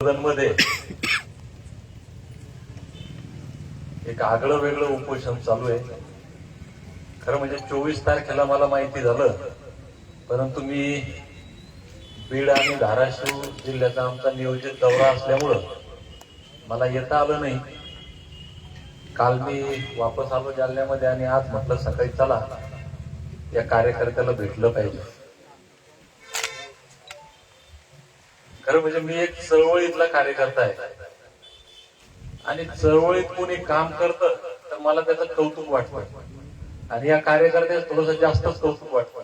मध्ये एक आगळं वेगळं उपोषण चालू आहे. खरं म्हणजे चोवीस तारखेला मला माहिती झालं परंतु मी बीड आणि धाराशिव जिल्ह्याचा आमचा नियोजित दौरा असल्यामुळं मला येता आलं नाही. काल मी वापस आलो जालन्यामध्ये आणि आज म्हटलं सकाळी चला या कार्यकर्त्याला भेटलं पाहिजे. खरं म्हणजे मी एक चळवळीतला कार्यकर्ता आहे. आणि चळवळीत कोणी काम करतं तर मला त्याचं कौतुक वाटतं. आणि या कार्यकर्त्याचं थोडस जास्तच कौतुक वाटतं.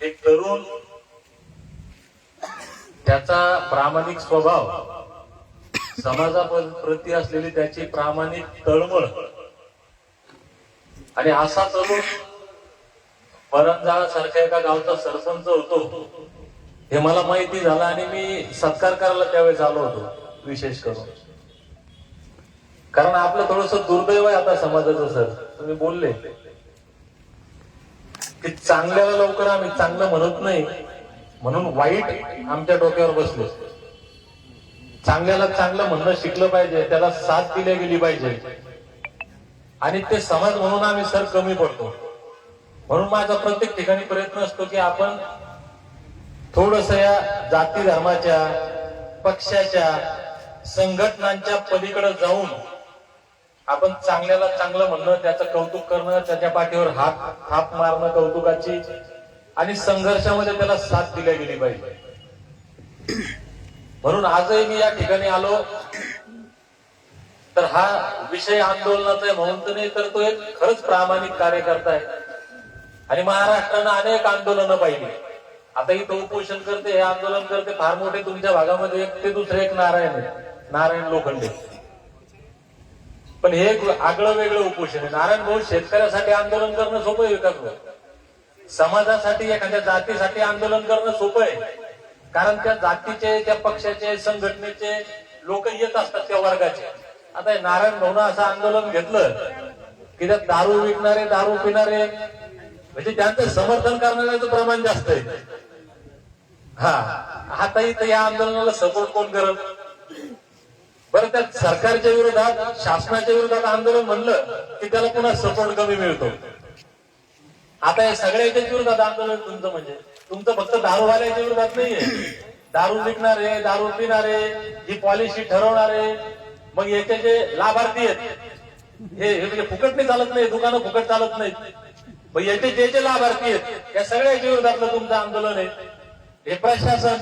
एक तरुण त्याचा प्रामाणिक स्वभाव समाजाप्रती असलेली त्याची प्रामाणिक तळमळ. आणि असा तरुण परंजा सारख्या एका गावचा सरपंच होतो. हे मला माहिती झालं आणि मी सत्कार करायला त्यावेळेस आलो होतो विशेष करून. कारण आपलं थोडस दुर्दैव आहे आता समाजाचं सर. तुम्ही बोलले. की चांगल्याला लवकर आम्ही चांगलं म्हणत नाही म्हणून वाईट आमच्या डोक्यावर बसले. चांगल्याला चांगलं म्हणणं शिकलं पाहिजे त्याला साथ दिली गेली पाहिजे. आणि ते समाज म्हणून आम्ही सर कमी पडतो. म्हणून माझा प्रत्येक ठिकाणी प्रयत्न असतो की आपण थोडस या जाती धर्माच्या पक्षाच्या संघटनांच्या पलीकडे जाऊन आपण चांगल्याला चांगलं म्हणणं त्याचं कौतुक करणं त्याच्या पाठीवर हात हात मारणं कौतुकाची आणि संघर्षामध्ये त्याला साथ दिल्या गेली पाहिजे. म्हणून आजही मी या ठिकाणी आलो. तर हा विषय आंदोलनाचा आहे म्हणून तर नाही तर तो एक खरंच प्रामाणिक कार्यकर्ता आहे. आणि महाराष्ट्रानं अनेक आंदोलनं पाहिली. आता इथं उपोषण करते हे आंदोलन करते फार मोठे तुमच्या भागामध्ये एक ते दुसरे एक नारायण आहे नारायण लोखंडे. पण हे एक आगळं वेगळं उपोषण आहे. नारायण भाऊ शेतकऱ्यासाठी आंदोलन करणं सोपं आहे विकास समाजासाठी एखाद्या जातीसाठी आंदोलन करणं सोपं आहे. कारण त्या जातीचे त्या पक्षाचे संघटनेचे लोक येत असतात त्या वर्गाचे. आता नारायण भाऊनं असं आंदोलन घेतलं की त्यात दारू विकणारे दारू पिणारे म्हणजे त्यांचं समर्थन करणाऱ्याचं प्रमाण जास्त आहे. हा. आता इथं या आंदोलनाला सपोर्ट कोण करत बरं त्या सरकारच्या विरोधात शासनाच्या विरोधात आंदोलन म्हणलं की त्याला पुन्हा सपोर्ट कमी मिळतो. आता या सगळ्याच्या विरोधात आंदोलन तुमचं म्हणजे. तुमचं फक्त दारूवाल्याच्या विरोधात नाहीये. दारू विकणारे दारू पिणारे ही पॉलिसी ठरवणारे मग याचे जे लाभार्थी आहेत हे हे म्हणजे फुकट नाही चालत नाही दुकानं फुकट चालत नाहीत. मग याचे जे जे लाभार्थी आहेत या सगळ्याच्या विरोधातलं तुमचं आंदोलन आहे. हे प्रशासन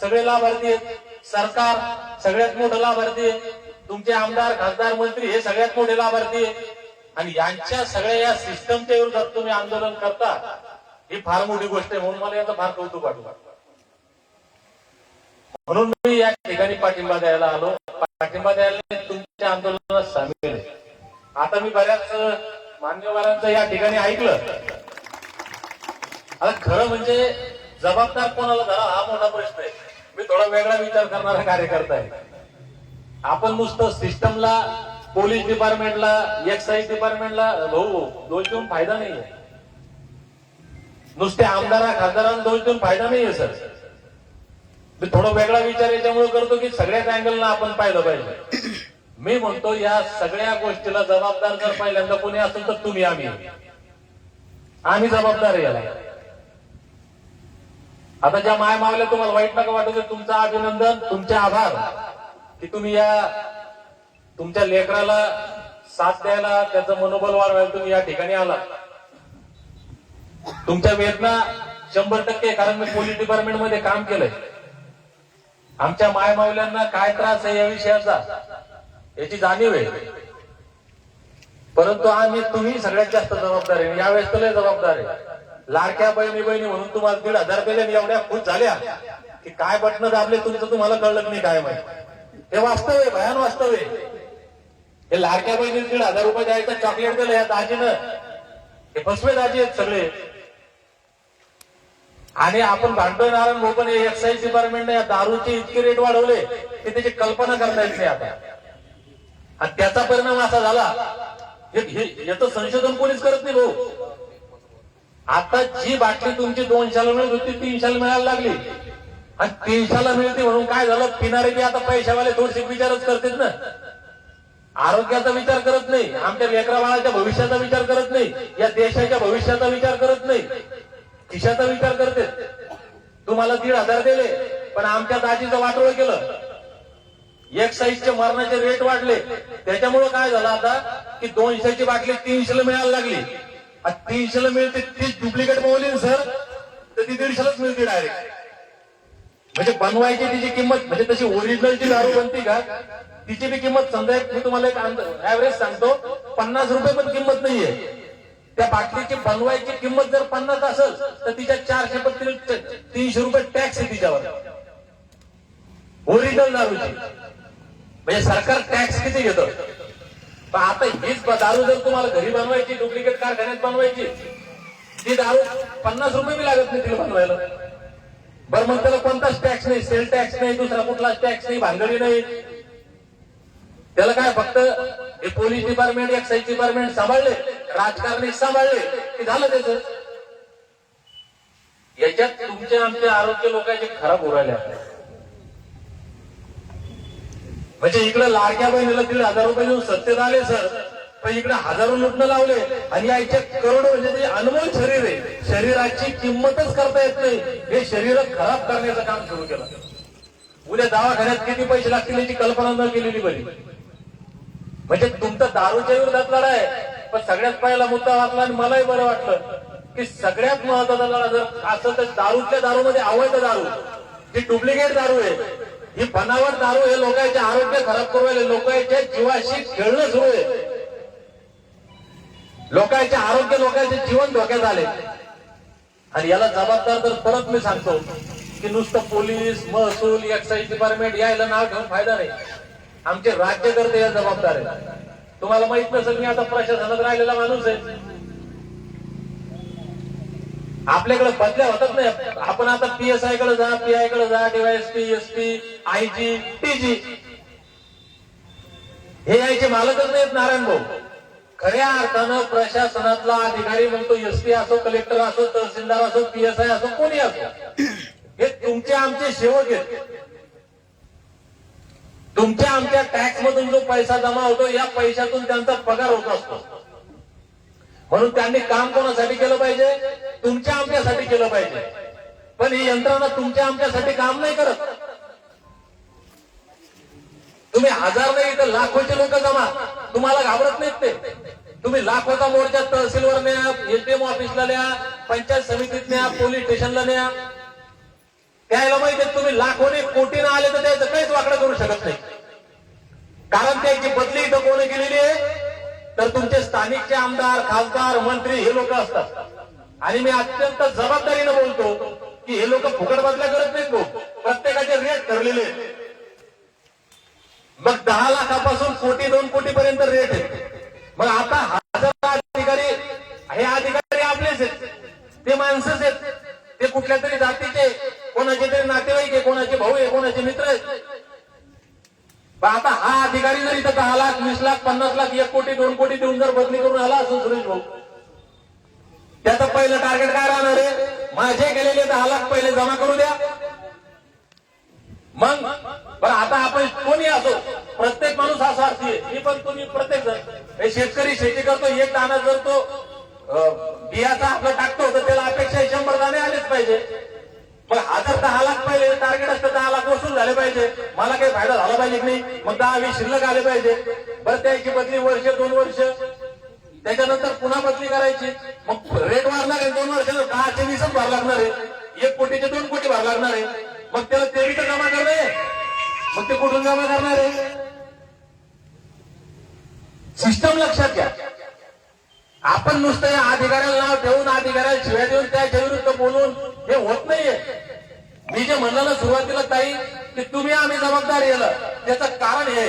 सगळे लाभार्थी आहेत. सरकार सगळ्यात मोठं लाभार्थी आहे. तुमचे आमदार खासदार मंत्री हे सगळ्यात मोठे लाभार्थी आहे आणि यांच्या सगळ्या या सिस्टमच्या विरोधात तुम्ही आंदोलन करता ही फार मोठी गोष्ट आहे म्हणून मला याचं फार कौतुक वाटलं म्हणून मी या ठिकाणी पाठिंबा द्यायला आलो. पाठिंबा द्यायला तुमच्या आंदोलनात सामील आहे. आता मी बऱ्याच मान्यवरांचं या ठिकाणी ऐकलं. आता खरं म्हणजे जबाबदार कोणाला धरा हा मोठा प्रश्न आहे. मी थोडा वेगळा विचार करणारा कार्यकर्ता आहे. आपण नुसतं सिस्टमला पोलीस डिपार्टमेंटला एक्साईज डिपार्टमेंटला भाऊ दोष देऊन फायदा नाहीये. नुसते आमदारा खासदारांना दोष देऊन फायदा नाहीये सर. मी थोडा वेगळा विचार याच्यामुळे करतो की सगळ्याच अँगलना आपण पाहिलं पाहिजे. मी म्हणतो या सगळ्या गोष्टीला जबाबदार जर पहिल्यांदा कोणी असेल तर तुम्ही आम्ही. आम्ही जबाबदार याला. आता ज्या माय मावल्या तुम्हाला वाईट नका वाटत तुमचं अभिनंदन तुमचे आभार. की तुम्ही या तुमच्या लेकराला साथ द्यायला त्याचं मनोबल वाढवायला तुम्ही या ठिकाणी आला तुमच्या वेदना शंभर टक्के कारण मी पोलीस डिपार्टमेंटमध्ये काम केलंय. आमच्या माय मावल्यांना काय त्रास आहे या विषयाचा याची जाणीव आहे. परंतु आम्ही तुम्ही सगळ्यात जास्त जबाबदार आहे. यावेळेस तुला जबाबदार आहे. लाडक्या बहिणी बहिणी म्हणून तुम्हाला दीड हजार रुपये एवढ्या खुश झाल्या. की काय बटणं दाबले तुमचं तुम्हाला कळलं नाही काय माहिती. हे वास्तव आहे भयान वास्तव आहे. हे लाडक्या बहिणी दीड हजार रुपये द्यायचं चॉकलेट दिलं या दाजीनं. हे फसवे दाजी आहेत सगळे. आणि आपण भांडवल नारायण भाऊ पण एक्साईज डिपार्टमेंटने या दारूचे इतके रेट वाढवले की त्याची कल्पना करता येत नाही आता. आणि त्याचा परिणाम असा झाला याचं संशोधन कोणीच करत नाही भाऊ. आता जी बाटली तुमची दोनशेला मिळत होती तीनशेला मिळायला लागली. आणि तीनशेला मिळते म्हणून काय झालं? पिणारे बी आता पैशावाले थोडेसे विचारच करतात ना. आरोग्याचा विचार करत नाही आमच्या लेकराबाळाच्या भविष्याचा विचार करत नाही या देशाच्या भविष्याचा विचार करत नाही. खिशाचा विचार करते तुम्हाला दीड हजार दिले पण आमच्या दाजीचं वाटोळ केलं. एक साईजचे मरणाचे रेट वाढले. त्याच्यामुळे काय झालं आता? की दोनशेची बाटली तीनशेला मिळायला लागली. तीनशेला मिळते तीच डुप्लिकेट मोवली ना सर? तर ती दीडशेलाच मिळते डायरेक्ट म्हणजे बनवायची तिची किंमत म्हणजे तशी ओरिजिनलची दारू बनते का तिची बी किंमत समजा एक मी तुम्हाला एक ऍव्हरेज सांगतो पन्नास रुपये पण किंमत नाहीये. त्या बाटलीची बनवायची किंमत जर पन्नास असेल तर तिच्या चारशे पण तीनशे रुपये टॅक्स आहे तिच्यावर. ओरिजिनल दारूची. म्हणजे सरकार टॅक्स किती घेतं? पण आता हीच दारू जर तुम्हाला घरी बनवायची डुप्लिकेट कारखान्यात बनवायची ती दारू पन्नास रुपये बी लागत नाही तिला बनवायला. बरं मग त्याला कोणताच टॅक्स नाही सेल टॅक्स नाही दुसरा कुठलाच टॅक्स नाही भांगडी नाही. त्याला काय फक्त हे पोलीस डिपार्टमेंट एक्साईज डिपार्टमेंट सांभाळले राजकारणी सांभाळले की झालं त्याचं. याच्यात तुमचे आमचे आरोग्य लोकांचे खराब उरायला आहे म्हणजे इकडे लाडक्या बहिणीला दीड हजार रुपये देऊन सत्तेत आले सर. पण इकडे हजारो लुटणं लावले आणि याच्या करोड म्हणजे ते अनमोल शरीर आहे. शरीराची किंमतच करता येत नाही. हे शरीर खराब करण्याचं काम सुरू केलं. उद्या दवाखान्यात किती पैसे लागतील याची कल्पना न केलेली बरी. म्हणजे तुमचा दारूच्या विरोधात लढा आहे. पण सगळ्यात पहिला मुद्दा वाटला आणि मलाही बरं वाटलं की सगळ्यात महत्त्वाचा लढा जर असं तर दारूतल्या दारूमध्ये आवडतं दारू जी डुप्लिकेट दारू आहे ही बनावट दारू हे लोकांचे आरोग्य खराब करू राहिले. लोकांच्या जीवाशी खेळणं सुरू आहे. लोकांचे आरोग्य लोकांचे जीवन धोक्यात आले. आणि याला जबाबदार तर परत मी सांगतो की नुसतं पोलीस महसूल एक्साईज डिपार्टमेंट यायला नाव घेऊन फायदा नाही. आमचे राज्यकर्ते या जबाबदार आहे तुम्हाला माहीत नसेल मी आता प्रशासनात राहिलेला माणूस आहे. आपल्याकडे बदल्या होतात नाही आपण आता पीएसआयकडे जा पीआयकडे जा डीवायएसपी एसपी आयजी टीजी हे यायचे मालकच नाहीत नारायण भाऊ. खऱ्या अर्थानं प्रशासनातला अधिकारी मग तो एसपी असो कलेक्टर असो तहसीलदार असो पीएसआय असो कोणी असो. हे तुमचे आमचे सेवक आहेत. तुमच्या आमच्या टॅक्स मधून जो पैसा जमा होतो या पैशातून त्यांचा पगार होत असतो. म्हणून त्यांनी काम कोणासाठी केलं पाहिजे? तुमच्या आमच्यासाठी केलं पाहिजे. पण ही यंत्रणा तुमच्या आमच्यासाठी काम नाही करत. तुम्ही हजार नाही तर लाखोचे लोक जमा. तुम्हाला घाबरत नाहीत ते. तुम्ही लाखोचा मोर्चा तहसीलवर न्या एटीएम ऑफिसला न्या पंचायत समितीत न्या पोलीस स्टेशनला न्या. त्याला माहिती तुम्ही लाखोने कोटीनं आले तर त्याचं काहीच वाकडं करू शकत नाही. कारण त्याची बदली इथं कोणी केलेली आहे? तर तुमचे स्थानिकचे आमदार खासदार मंत्री हे लोक असतात. आणि मी अत्यंत जबाबदारीनं बोलतो की हे लोक फुकट बदल्या करत नाहीत भाऊ. प्रत्येकाचे रेट ठरलेले आहेत. मग दहा लाखापासून कोटी दोन कोटी पर्यंत रेट आहे मग आता हजार अधिकारी हे अधिकारी आपलेच आहेत. ते माणसंच आहेत. ते कुठल्या तरी जातीचे कोणाचे तरी नातेवाईक आहे कोणाचे भाऊ आहे कोणाचे मित्र आहेत. पण आता हा अधिकारी जर इथं दहा लाख वीस लाख पन्नास लाख एक कोटी दोन कोटी देऊन जर बदली करून आला असं सुरेश भाऊ. त्याचं पहिलं टार्गेट काय राहणार आहे? माझे गेलेले दहा लाख पहिले जमा करू द्या. मग बरं आता आपण कोणी असो प्रत्येक माणूस हा स्वार्थी आहे. मी पण तुम्ही प्रत्येक जण. हे शेतकरी शेती करतो एक दाना जर तो बियाचा आपला टाकतो तर त्याला अपेक्षा शंभर दाणे आलेच पाहिजे. मग हजार दहा लाख पहिले टार्गेट असतं दहा लाख वसूल झाले पाहिजे. मला काही फायदा झाला पाहिजे की नाही? मग दहा वीस शिल्लक आले पाहिजे. बरं त्याची बदली वर्ष दोन वर्ष. त्याच्यानंतर पुन्हा बदली करायची. मग रेट वाढणार आहे दोन वर्ष दहाचे वीसच भर लागणार आहे. एक कोटीचे दोन कोटी भर लागणार आहे. मग त्याला तेवीस जमा करणार आहे. मग ते कुठून जमा करणार आहे? सिस्टम लक्षात घ्या. आपण नुसतं या अधिकाऱ्याला नाव ठेवून अधिकाऱ्याला शिव्या देऊन त्याच्या विरुद्ध बोलून हे होत नाहीये. मी जे म्हणलं ना सुरुवातीला ताई की तुम्ही आम्ही जबाबदार येलं त्याचं कारण हे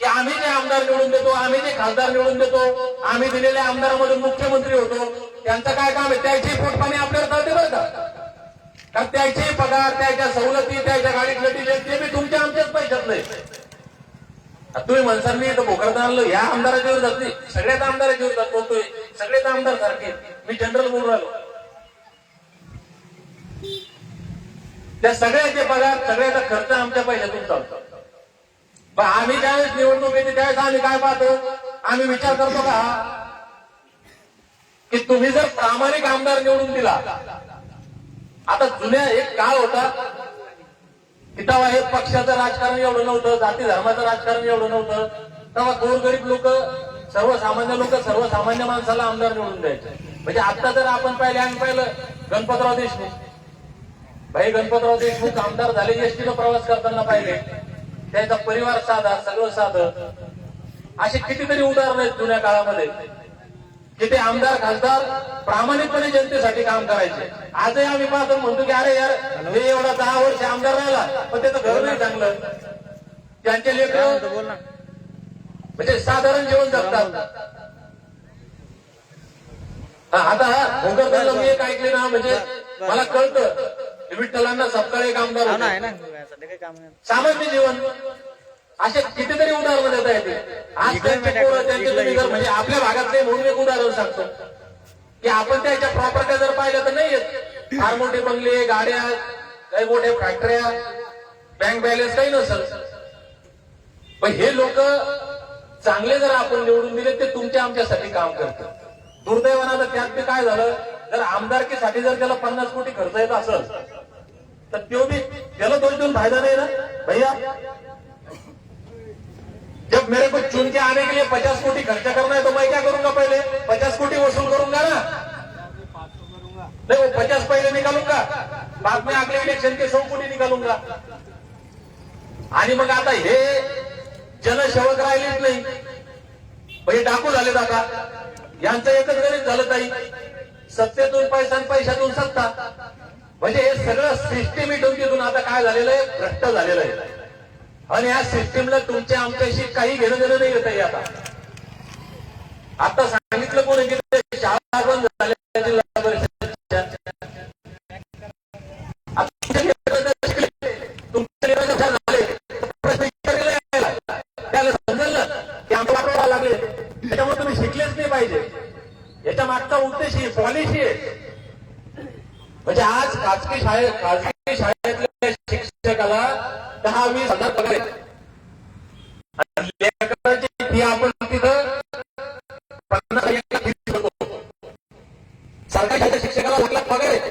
की आम्ही जे आमदार निवडून देतो आम्ही जे खासदार निवडून देतो आम्ही दिलेल्या आमदारामधून मुख्यमंत्री होतो त्यांचं काय काम आहे? त्याची पोटपाणी आपल्याला चालते बरं का? कारण त्याचे पगार त्याच्या सवलती त्याच्या गाडीत लटी ते बी तुमच्या आमच्याच पैशात नाही तुम्ही म्हणसाल मी इथं भोकरदा आणलं या आमदाराच्या विरोधात नाही. सगळ्याच आमदाराच्या विरोधात बोलतोय सगळेच आमदार सारखे. मी जनरल बोलून राहिलो. त्या सगळ्याचे पगार सगळ्याचा खर्च आमच्या पैशातून चालतो. पण आम्ही ज्यावेळेस निवडणूक येते त्यावेळेस आम्ही काय पाहतो? आम्ही विचार करतो का? की तुम्ही जर प्रामाणिक आमदार निवडून दिला. आता जुन्या एक काळ होता की तेव्हा हे पक्षाचं राजकारण एवढं नव्हतं जाती धर्माचं राजकारण एवढं नव्हतं. तेव्हा गोरगरीब लोक सर्वसामान्य लोक सर्वसामान्य माणसाला आमदार निवडून द्यायचे. म्हणजे आता जर आपण पाहिले आम्ही पाहिलं गणपतराव देशमुख. भाई गणपतराव देशमुख आमदार झाले एसटीनं प्रवास करताना पाहिले. त्यांचा परिवार साधा सगळं साधं. असे कितीतरी उदाहरण आहेत जुन्या काळामध्ये. की ते आमदार खासदार प्रामाणिकपणे जनतेसाठी काम करायचे. आजही आम्ही पाहतो म्हणतो की अरे यार हे एवढा दहा वर्ष आमदार राहिला पण त्याचं घर नाही चांगलं. त्यांचे लेकर म्हणजे साधारण जीवन जगतात. हा, आता भोगरदनला मी एक ऐकले ना म्हणजे मला कळतं. विठ्ठलांना सपकाळ एक आमदार ना होते. आहे ना सध्या काही काम नाही. सामान्य जीवन. असे कितीतरी उदाहरणं देता येते. आज त्यांचे पोरं? त्यांचे तुम्ही जर म्हणजे आपल्या भागातले म्हणून एक उदाहरण सांगतो. की आपण त्याच्या प्रॉपर्ट्या जर पाहिल्या तर नाही येत फार मोठे बंगले गाड्या काही मोठ्या फॅक्टऱ्या बँक बॅलन्स काही नसल. पण हे लोक चांगले जर आपण निवडून दिले ते तुमच्या आमच्यासाठी काम करतात. दुर्दैवानं आता त्यात ते काय झालं? जर आमदारकीसाठी जर त्याला पन्नास कोटी खर्च येत असेल तर तो भी त्याला दोष देऊन फायदा नहीं ना? भैया? जब मेरे को चुन के आने के लिए पचास कोटी खर्चा करना है तो मैं क्या करूंगा पहले? पचास कोटी वसूल करूंगा ना? नहीं वो पचास पहले निकालूंगा। बाद में अगले इलेक्शन के सौ कोटी निकालूंगा। आणि मग आता हे जनसेवक राहिलेच नाही. मग डाकू झालेत आता. यांचं एकच गणित झालं ताई. सत्तेतून पैसा पैशातून सत्ता. म्हणजे हे सगळं सिस्टीम इथून तिथून आता काय झालेलं आहे? भ्रष्ट झालेलं आहे. आणि या सिस्टीमला तुमच्या आमच्याशी काही घेणं देणं नाही येत आता. आता सरकारी शाळेच्या शिक्षकाला लागला पगार आहे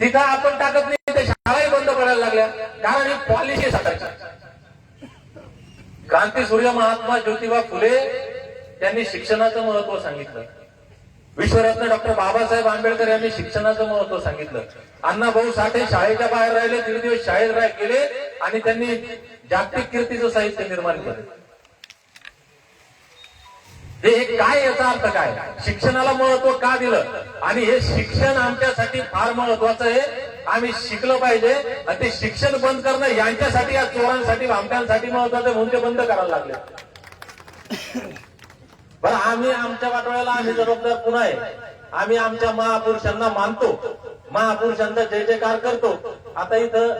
तिथं आपण टाकत नाही ते शाळाही बंद करायला लागल्या. कारण ही पॉलिसी सरकारची क्रांती सूर्य महात्मा ज्योतिबा फुले त्यांनी शिक्षणाचं महत्त्व सांगितलं. विश्वरत्न डॉक्टर बाबासाहेब आंबेडकर यांनी शिक्षणाचं महत्त्व सांगितलं. अण्णा भाऊ साठे शाळेच्या बाहेर राहिले दीड दिवस शाळेत राह- गेले आणि त्यांनी जागतिक कीर्तीचं साहित्य निर्माण केलं. हे हे काय याचा अर्थ काय? शिक्षणाला महत्त्व का दिलं? आणि हे शिक्षण आमच्यासाठी फार महत्वाचं आहे. आम्ही शिकलं पाहिजे. आणि ते शिक्षण बंद करणं यांच्यासाठी या चोरांसाठी भामट्यांसाठी महत्वाचं म्हणून ते बंद करायला लागले. बरं आम्ही आमच्या वाटोळ्याला आम्ही जबाबदार पुन्हा आहे? आम्ही आमच्या महापुरुषांना मानतो. महापुरुषांचा जय जयकार करतो. आता इथं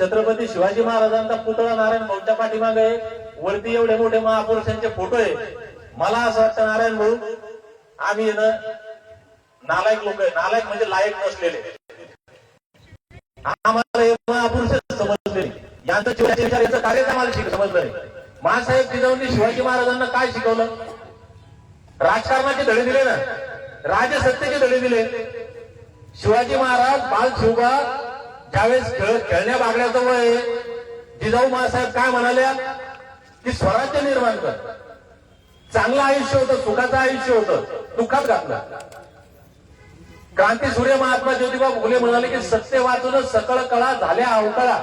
छत्रपती शिवाजी महाराजांचा पुतळा नारायण भाऊच्या पाठीमागे वरती एवढे मोठे महापुरुषांचे फोटो आहे. मला असं वाटतं नारायण भाऊ आम्ही ना नालायक लोक आहे. नालायक म्हणजे लायक नसलेले. आम्हाला समजले यांचं शिवाजी विचार याचं आम्हाला शिक समजलं महासाहेब जिजाऊंनी शिवाजी महाराजांना काय शिकवलं? राजकारणाचे धडे दिले ना. राजसत्तेचे धडे दिले. शिवाजी महाराज बाल शिवबा ज्यावेळेस खेळ खेळण्या बागड्याचं वय आहे, जिजाऊ महासाहेब काय म्हणाल्या? की स्वराज्य निर्माण कर. चांगलं आयुष्य होतं सुखाचं आयुष्य होतं. दुःखात घातलं. क्रांती सूर्य महात्मा ज्योतिबा फुले म्हणाले की सत्य वाचून सकळ कळा झाल्या अवकळा.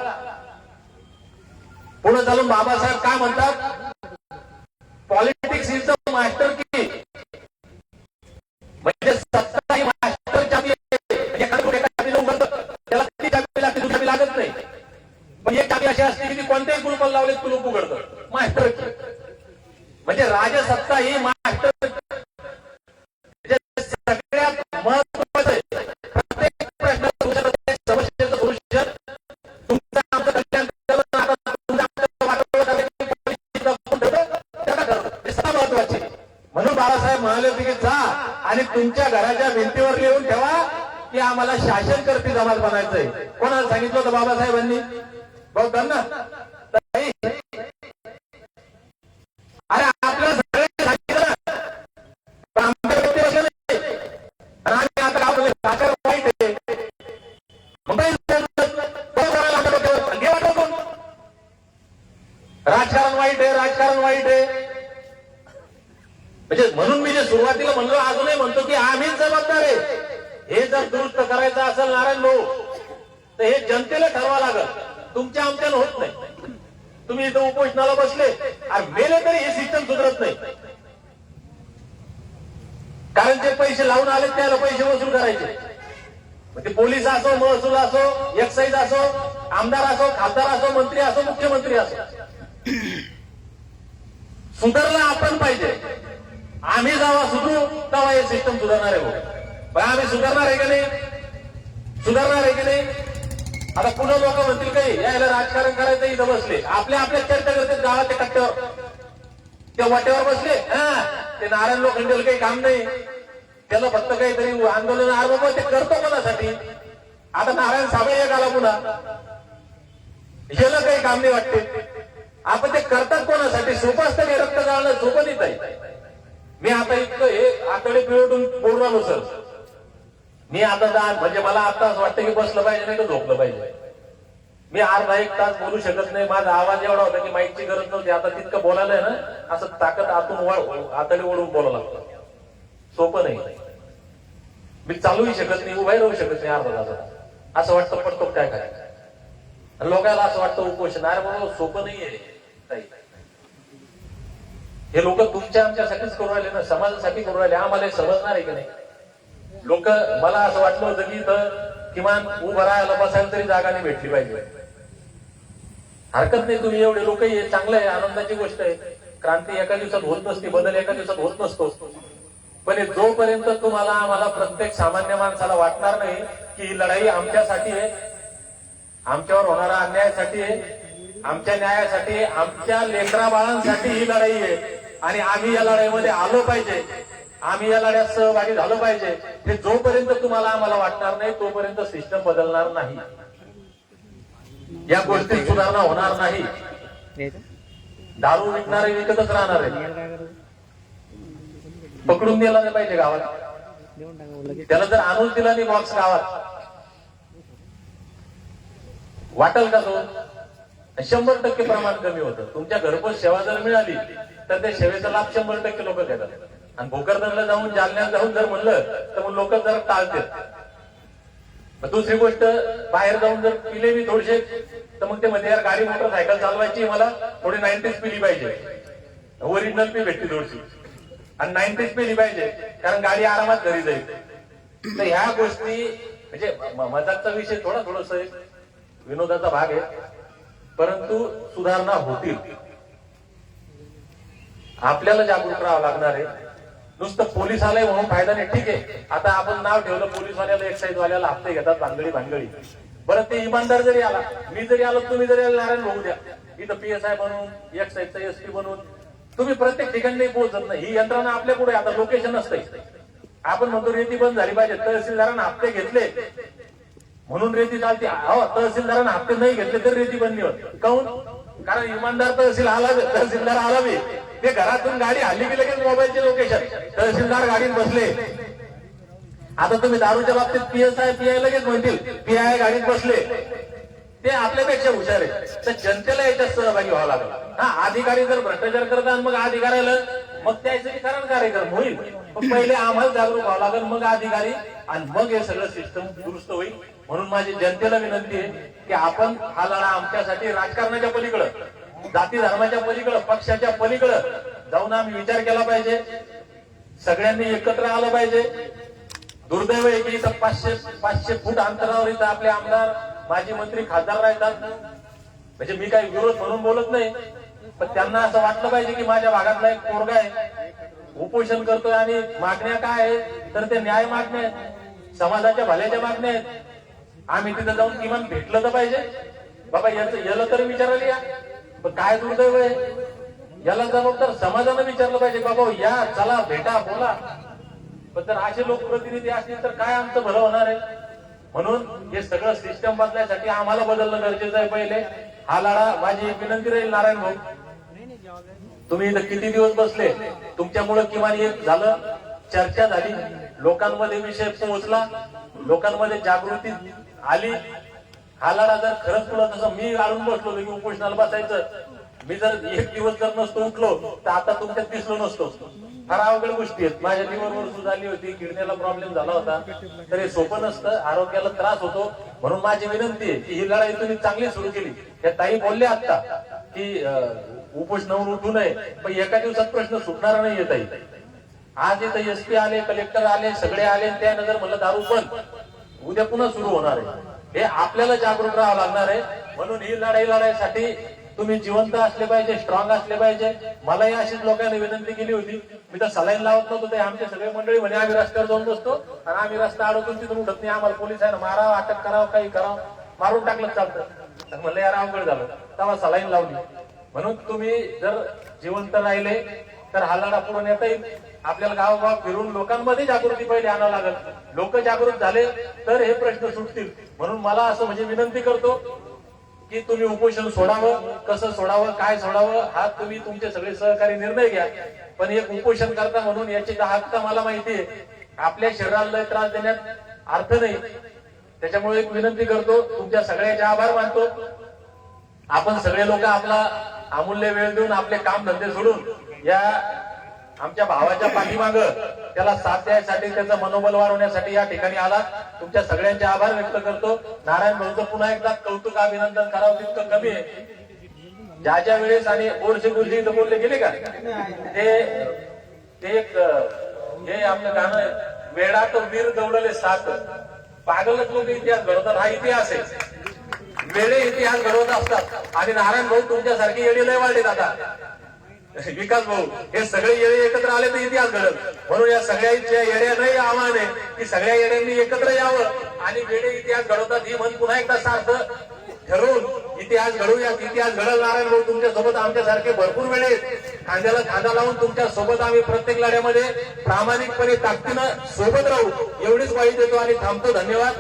पुढे चालून बाबासाहेब काय म्हणतात? पॉलिटिक्स इज द मास्टर की म्हणजे सत्ता ही मास्टर चाबी एका त्याला चाबी लागते दुसरी लागत नाही. पण एक चाबी अशी असते की कोणत्याही कुलपाला लावले कुलूप उघडतं मास्टर म्हणजे राजसत्ता ही सगळ्यात महत्वाचं प्रत्येक प्रश्न समस्येचं सोल्युशन आमचं कल्याण हे महत्त्वाचे म्हणून बाळासाहेब म्हणाले होते की जा आणि तुमच्या घराच्या भिंतीवर लिहून ठेवा की आम्हाला शासन करते जमात बनायचंय. कोणाला सांगितलं होतं बाबासाहेबांनी? बघ ना. जर दुरुस्त करायचं असेल नारायण भाऊ तर हे जनतेला ठरवा लागल. तुमच्या आमच्यानं होत नाही. तुम्ही इथं उपोषणाला बसले आणि मेले तरी हे सिस्टम सुधरत नाही. कारण जे पैसे लावून आले त्याला पैसे वसूल करायचे. म्हणजे ते पोलीस असो महसूल असो एक्साईज असो आमदार असो खासदार असो मंत्री असो मुख्यमंत्री असो. सुधारला आपण पाहिजे. आम्ही जावा सुधरू तेव्हा हे सिस्टम सुधारणार आहे पण आम्ही सुधारणार आहे का नाही? सुधारणार आहे का नाही? आता पुन्हा लोक म्हणतील काही यायला राजकारण करायचं इथं बसले. आपल्या आपल्या चर्चा करते गावात ते कट्ट्यावर त्या वाट्यावर बसले. हा ते नारायण लोक लोखंडेल काही काम नाही. त्याला फक्त काहीतरी आंदोलन आरोप ते करतो कोणासाठी? आता नारायण साबळे एक आला पुन्हा. याला काही काम नाही वाटते. आपण ते करतात कोणासाठी? सोपं असतं की रक्त जाळणं सोपं नाही मी आता इतकं हे आतडे पिळवटून बोलणार सर. मी आता जा म्हणजे मला आता असं वाटतं की बसलं पाहिजे नाही तर झोपलं पाहिजे. मी अर्धा एक तास बोलू शकत नाही माझा आवाज एवढा होता की माईकची गरज नव्हती. आता तितकं बोलायला आहे ना असं ताकद आतून आतडी ओढून बोलावं लागतं. सोपं नाही. मी चालूही शकत नाही उभाही राहू शकत नाही अर्धा तासात. असं वाटतं पडतो काय करायचं? लोकांना असं वाटतं उपोषण. अरे बाबा सोपं नाहीये ताई. हे लोक तुमच्या आमच्यासाठीच करू राहिले ना समाजासाठी करू राहिले. आम्हाला हे समजणार आहे की नाही? लोक मला असं वाटलं होतं की इथं किमान उभं राहायला बसायला तरी जागा नाही भेटली पाहिजे. हरकत नाही तुम्ही एवढे लोक हे चांगलं आहे आनंदाची गोष्ट आहे. क्रांती एका दिवसात होत नसते बदल एका दिवसात होत नसतो. पण जोपर्यंत तुम्हाला आम्हाला प्रत्येक सामान्य माणसाला वाटणार नाही की ही लढाई आमच्यासाठी आहे आमच्यावर होणारा अन्यायासाठी आहे आमच्या न्यायासाठी आमच्या लेकरा बाळांसाठी ही लढाई आहे. आणि आम्ही या लढाईमध्ये आलो पाहिजे. आम्ही या लढ्यात सहभागी झालो पाहिजे. हे जोपर्यंत तुम्हाला आम्हाला वाटणार नाही तोपर्यंत सिस्टम बदलणार नाही. या गोष्टीत सुधारणा होणार नाही. दारू विकणारे विकतच राहणार आहे पकडून दिला नाही पाहिजे गावात त्याला जर आणून दिला नाही बॉक्स गावात. वाटल का तो? शंभर टक्के प्रमाण कमी होतं. तुमच्या घरपोच सेवा जर मिळाली तर त्या सेवेचा लाभ शंभर टक्के लोक घेतात. आणि भोकरदनला जाऊन जालन्यात जाऊन जर म्हणलं तर मग लोक जरा टाळतील. दुसरी गोष्ट बाहेर जाऊन जर पिले मी थोडेसे तर मग ते मध्ये यार गाडी मोटरसायकल चालवायची मला थोडी नाईन्टीज पिली पाहिजे. ओरिजिनल पी भेटते थोडीशी. आणि नाईन्टीज पिली पाहिजे कारण गाडी आरामात घरी जाईल. तर ह्या गोष्टी म्हणजे मजाकचा विषय थोडा थोडस विनोदाचा भाग आहे. परंतु सुधारणा होतील. आपल्याला जागरूक राहावं लागणार आहे. नुसतं पोलीस आलंय म्हणून फायदा नाही. ठीक आहे. आता आपण नाव ठेवलं पोलीसवाल्याला एक्साईज वाल्याला हप्ते घेतात भांगडी भांगडी बरं ते इमानदार जरी आला मी जरी आलो तुम्ही जरी आले नारायण होऊ द्या. इथं पीएसआय बनवून एक्साईजचा एसपी बनवून तुम्ही प्रत्येक ठिकाणी पोहोचत नाही. ही यंत्रणा आपल्या पुढे आता लोकेशन नसते आपण म्हणतो रेती बंद झाली पाहिजे. तहसीलदारांना हप्ते घेतले. म्हणून रेती चालते. हो तहसीलदारांना हप्ते नाही घेतले तर रेती बंद नाही होत काऊन? कारण इमानदार तहसील आला तहसीलदार आला बी. ते घरातून गाडी हल्ली की लगेच मोबाईलचे लोकेशन तहसीलदार गाडीत बसले. आता तुम्ही दारूच्या बाबतीत पीएसआय पीआय लगेच म्हणतील पीआय गाडीत बसले. ते आपल्यापेक्षा हुशार आहे तर जनतेला याच्यात सहभागी व्हावं लागलं. हा अधिकारी जर भ्रष्टाचार करतात मग अधिकाऱ्याला मग त्याचं वितरण कार्यक्रम होईल. पण पहिले आम्हाला जागरूक व्हावं लागेल मग अधिकारी आणि मग हे सगळं सिस्टम दुरुस्त होईल. म्हणून माझी जनतेला विनंती आहे की आपण हा लढा आमच्यासाठी राजकारणाच्या पलीकडं जाती धर्माच्या पलीकडं पक्षाच्या पलीकडं जाऊन आम्ही विचार केला पाहिजे. सगळ्यांनी एकत्र आलं पाहिजे. दुर्दैव आहे की इथं पाचशे पाचशे फूट अंतरावर इथं आपले आमदार माजी मंत्री खासदार राहतात. म्हणजे मी काही विरोध म्हणून बोलत नाही पण त्यांना असं वाटलं पाहिजे की माझ्या भागातला एक पोरगा आहे. उपोषण करतोय आणि मागण्या काय आहे तर ते न्याय मागण्या आहेत. समाजाच्या भल्याच्या मागण्या आहेत. आम्ही तिथं जाऊन किमान भेटलं तर पाहिजे. बाबा याचं याला तरी विचारायला या. पण काय दुर्दैव आहे? याला जबाबदार समाजानं विचारलं पाहिजे बाबा या चला भेटा बोला. पण जर असे लोकप्रतिनिधी असतील तर काय आमचं भलं होणार आहे? म्हणून हे सगळं सिस्टम बदलायसाठी आम्हाला बदलणं गरजेचं आहे पहिले. हा लढा माझी एक विनंती राहील नारायण भाऊ. तुम्ही इथं किती दिवस बसले? तुमच्यामुळे किमान एक झालं. चर्चा झाली. लोकांमध्ये विषय पोहोचला. लोकांमध्ये जागृती आली. हा लढा जर खरंच तुला तसं मी आडून बसलो की उपोषणाला बसायचं मी जर एक दिवस जर नसतो उठलो तर आता तुमच्यात दिसलो नसतो. फार अवघड गोष्टी आहेत. माझ्या लिव्हरवर सुद्धा झाली होती किडनीला प्रॉब्लेम झाला होता. तर हे सोपं नसतं आरोग्याला त्रास होतो. म्हणून माझी विनंती आहे की ही लढाई तुम्ही चांगली सुरू केली. त्या ताई बोलले आता की अं, उपोषणावर उठू नये पण एका दिवसात प्रश्न सुटणार नाही येत आहे आज इथं एसपी आले कलेक्टर आले सगळे आले त्यानंतर म्हणलं दारू बंद. उद्या पुन्हा सुरू होणार आहे. हे आपल्याला जागरूक राहावं लागणार आहे. म्हणून ही लढाई लढायसाठी तुम्ही जिवंत असले पाहिजे स्ट्रॉंग असले पाहिजे. मलाही अशीच लोकांनी विनंती केली होती. मी तर सलाईन लावत नव्हतो ते आमचे सगळे मंडळी म्हणे आम्ही रस्त्यावर जाऊन बसतो आणि आम्ही रस्ता अडकून तिथून उठत नाही. आम्हाला पोलीस आहे मारावं अटक करावं काही करावं. मारून टाकलं चालतं. तर म्हणलं यार अवघड झालं. तेव्हा सलाईन लावली. म्हणून तुम्ही जर जिवंत राहिले तर हा लढा पुढे नेता येईल. आपल्याला गावोगाव फिरून लोकांमध्ये जागृती पहिले आणावं लागेल. लोक जागृत झाले तर हे प्रश्न सुटतील. म्हणून मला असं म्हणजे विनंती करतो की तुम्ही उपोषण सोडावं. कसं सोडावं काय सोडावं हा तुम्ही तुमचे सगळे सहकारी निर्णय घ्या. पण एक उपोषण करता म्हणून याची दाहकता मला माहिती आहे. आपल्या शरीराला त्रास देण्यात अर्थ नाही. त्याच्यामुळे एक विनंती करतो तुमच्या सगळ्याचे आभार मानतो. आपण सगळे लोक आपला अमूल्य वेळ देऊन आपले काम धंदे सोडून या आमच्या भावाच्या पाठीमाग त्याला साथ द्यायसाठी त्याचं मनोबल वाढवण्यासाठी या ठिकाणी आला. तुमच्या सगळ्यांचे आभार व्यक्त करतो. नारायण भाऊचं पुन्हा एकदा कौतुक अभिनंदन करावं तितकं कमी आहे. ज्या ज्या वेळेस आणि बोरसे गुरुजी इथं बोलले गेले का? ते ते एक हे आपलं गाणं वेळात वीर दौडले सात. पागलच लोक इतिहास घडवतात हा इतिहास आहे. वेळे इतिहास घडवत असतात. आणि नारायण भाऊ तुमच्यासारखे येडे लय वाढलेत आता विकास भाऊ हे सगळे येडे एकत्र आले तर इतिहास घडत. म्हणून या सगळ्यांच्या येड्यांनाही आव्हान आहे की सगळ्या येड्यांनी एकत्र यावं. आणि वेळे इतिहास घडवतात ही म्हण पुन्हा एकदा सार्थ ठरवून इतिहास घडवूया इतिहास घडल नारायण भाऊ तुमच्यासोबत आमच्यासारखे भरपूर वेळे खांद्याला खांदा लावून तुमच्यासोबत आम्ही प्रत्येक लढ्यामध्ये प्रामाणिकपणे ताकदीनं सोबत राहू एवढीच वाईट देतो आणि थांबतो. धन्यवाद.